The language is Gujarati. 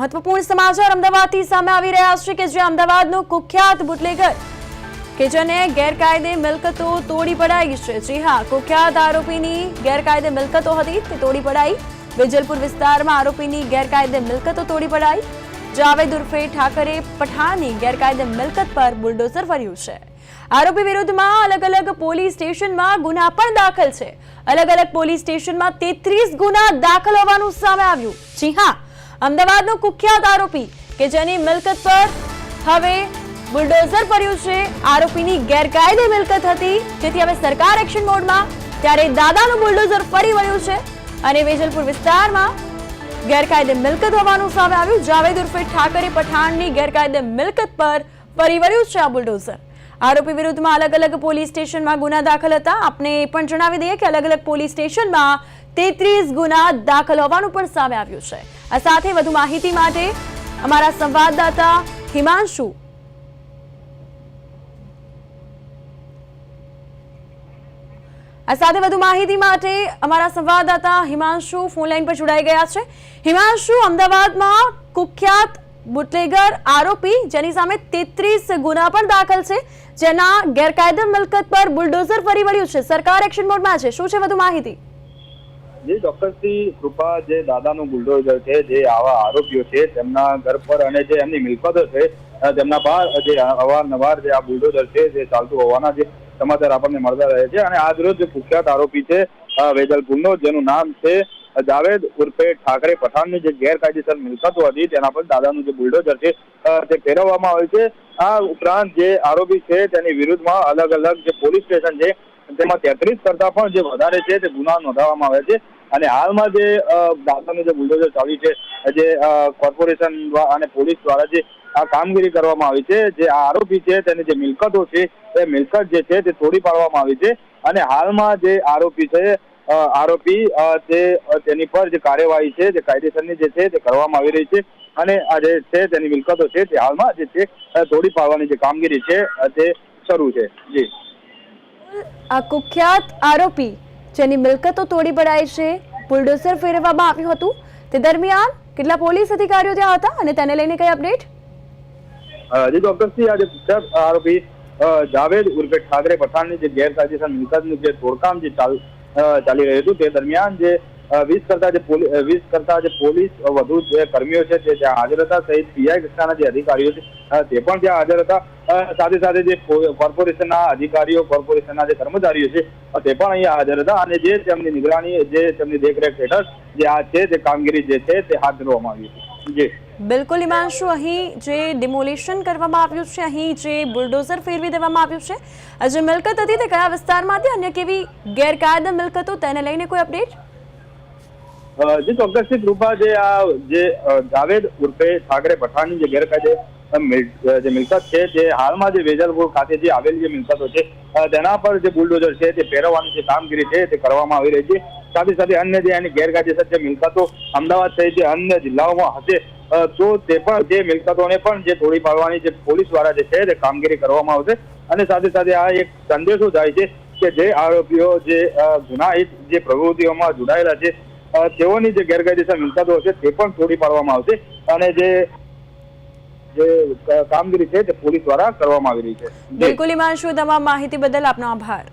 મહત્વપૂર્ણ સમાચાર અમદાવાદથી સામે આવી રહ્યા છે કે જે અમદાવાદનો કુખ્યાત બુટલેગર કે જેને ગેરકાયદે મિલકતો તોડી પડાઈ છે. જી હા, કુખ્યાત આરોપીની ગેરકાયદે મિલકતો હતી, તે તોડી પડાઈ. વેજલપુર વિસ્તારમાં આરોપીની ગેરકાયદે મિલકતો તોડી પડાઈ. જાવેદ ઉર્ફે ઠાકરે પઠાણની ગેરકાયદે મિલકત પર બુલડોઝર ફર્યું છે. આરોપી વિરુદ્ધમાં અલગ અલગ પોલીસ સ્ટેશનમાં ગુના પણ દાખલ છે. અલગ અલગ પોલીસ સ્ટેશનમાં તેત્રીસ ગુના દાખલ હોવાનું સામે આવ્યું. જી હા અમદાવાદનો કુખ્યાત આરોપી કે જેની મિલકત પર હવે બુલડોઝર પડ્યું છે. આરોપીની ગેરકાયદે મિલકત હતી. જેથી હવે સરકાર એક્શન મોડમાં ત્યારે દાદાનું બુલડોઝર ફરી વળ્યું છે અને વેજલપુર વિસ્તારમાં ગેરકાયદે મિલકત હોવાનું સામે આવ્યું. જાવેદ ઉર્ફે ઠાકરે પઠાણની ગેરકાયદે મિલકત પર ફરી વળ્યું છે આ બુલડોઝર. આરોપી વિરુદ્ધમાં અલગ અલગ પોલીસ સ્ટેશનમાં ગુના દાખલ હતા. આપને એ પણ જણાવી દઈએ કે અલગ અલગ પોલીસ સ્ટેશનમાં તેત્રીસ ગુના દાખલ હોવાનું પણ સામે આવ્યું છે. આ સાથે વધુ માહિતી માટે અમારા સંવાદદાતા હિમાંશુ. આ સાથે વધુ માહિતી માટે અમારા સંવાદદાતા હિમાંશુ ફોન લાઈન પર જોડાઈ ગયા છે. હિમાંશુ, અમદાવાદમાં કુખ્યાત બુટલેગર આરોપી જેની સામે તેત્રીસ ગુના પણ દાખલ છે. જેના ગેરકાયદે મિલકત પર બુલડોઝર ફરી વળ્યું છે. સરકાર એક્શન મોડમાં છે. શું છે વધુ માહિતી? જે ચોક્કસથી કૃપા જે દાદાનું બુલડોઝર છે, જે આવા આરોપીઓ છે, તેમના ઘર પર અને જે એમની મિલકતો છે તેમના બહાર જે અવારનવાર જે આ બુલડોઝર છે, જે ચાલતું હોવાના જે સમાચાર આપણને મળતા રહે છે અને આ રોજ જે કુખ્યાત આરોપી છે વેજલપુરનો જેનું નામ છે જાવેદ ઉર્ફે ઠાકરે પઠાણની જે ગેરકાયદેસર મિલકતો હતી, તેના પર દાદાનું જે બુલડોઝર છે તે ફેરવવામાં આવે છે. આ ઉપરાંત જે આરોપી છે, તેની વિરુદ્ધમાં અલગ અલગ જે પોલીસ સ્ટેશન છે તેમાં તેત્રીસ કરતા પણ જે વધારે છે તે ગુના નોંધાવવામાં આવ્યા છે. અને હાલમાં જે દાદાનું જે બુલડોઝર ચાલ્યું છે, જે કોર્પોરેશન અને પોલીસ દ્વારા જે આ કામગીરી કરવામાં આવી છે, જે આરોપી છે, તેની જે મિલકતો છે, એ મિલકત જે છે તે તોડી પાડવામાં આવી છે. અને હાલમાં જે આરોપી છે આરોપી તે તેની પર જે કાર્યવાહી છે, જે કાયદેસરની જે છે તે કરવામાં આવી રહી છે. અને આ જે છે તેની મિલકતો છે તે હાલમાં જે છે તોડી પાડવાની જે કામગીરી છે તે શરૂ છે. જી. આ કુખ્યાત આરોપી, જેની મિલકતો તોડી પડાય છે, બુલડોઝર ફેરવવામાં આવ્યું હતું. તે દરમિયાન કેટલા પોલીસ અધિકારીઓ ત્યાં હતા અને તેને લઈને કઈ અપડેટ? જે ડોક્ટરસિંહ આજે કુખ્યાત આરોપી જાવેદ ઉર્ફે ઠાકરે પઠાણની જે ગેરકાયદેસર મિલકતનું જે તોડકામ જે ચાલ રહ્યું હતું તે દરમિયાન જે વીસ કરતા જે વીસ કરતા જે પોલીસ વધુ જે કર્મીઓ છે તે ત્યાં હાજર હતા, સહિત પીઆઈ કક્ષાના જે અધિકારીઓ છે તે પણ ત્યાં હાજર હતા. સાથે સાથે જે કોર્પોરેશનના અધિકારીઓ, કોર્પોરેશનના જે કર્મચારીઓ છે તે પણ અહીંયા હાજર હતા અને જે તેમની નિગરાની, જે તેમની દેખરેખ હેઠળ જે આ છે, જે કામગીરી જે છે, તે હાથ ધરવામાં આવી હતી. જી. બિલકુલ હિમાંશુ, અહીં જે ડિમોલિશન કરવામાં આવ્યું છે, અહીં જે બુલડોઝર ફેરવી દેવામાં આવ્યું છે જે મિલકત હતી તે કયા વિસ્તારમાં હતી અન્ય કેવી ગેરકાયદે મિલકતો, તેને લઈને કોઈ અપડેટ? જે ચોક્કસથી કૃપા જે આ જે જાવેદ ઉર્ફે ઠાકરે પઠાણની જે ગેરકાયદે જે મિલકત છે, જે હાલમાં જે વેજલપુર ખાતે જે આવેલી જે મિલકતો છે તેના પર જે બુલડોઝર છે, તે ફેરવવાની જે કામગીરી છે, તે કરવામાં આવી રહી છે. સાથે સાથે અન્ય જે એની ગેરકાયદેસર જે મિલકતો અમદાવાદ સહિત જે અન્ય જિલ્લાઓમાં હશે તો તે પણ જે મિલકતોને પણ જે તોડી પાડવાની જે પોલીસ દ્વારા જે છે, તે કામગીરી કરવામાં આવશે. અને સાથે સાથે આ એક સંદેશો જાય છે કે જે આરોપીઓ જે ગુનાહિત જે પ્રવૃત્તિઓમાં જોડાયેલા છે તેઓની જે ગેરકાયદેસર મિલકતો હશે તે પણ તોડી પાડવામાં આવશે અને જે જે કામગીરી છે તે પોલીસ દ્વારા કરવામાં આવી રહી છે. બિલકુલ હિમાંશુ તમામ માહિતી બદલ આપનો આભાર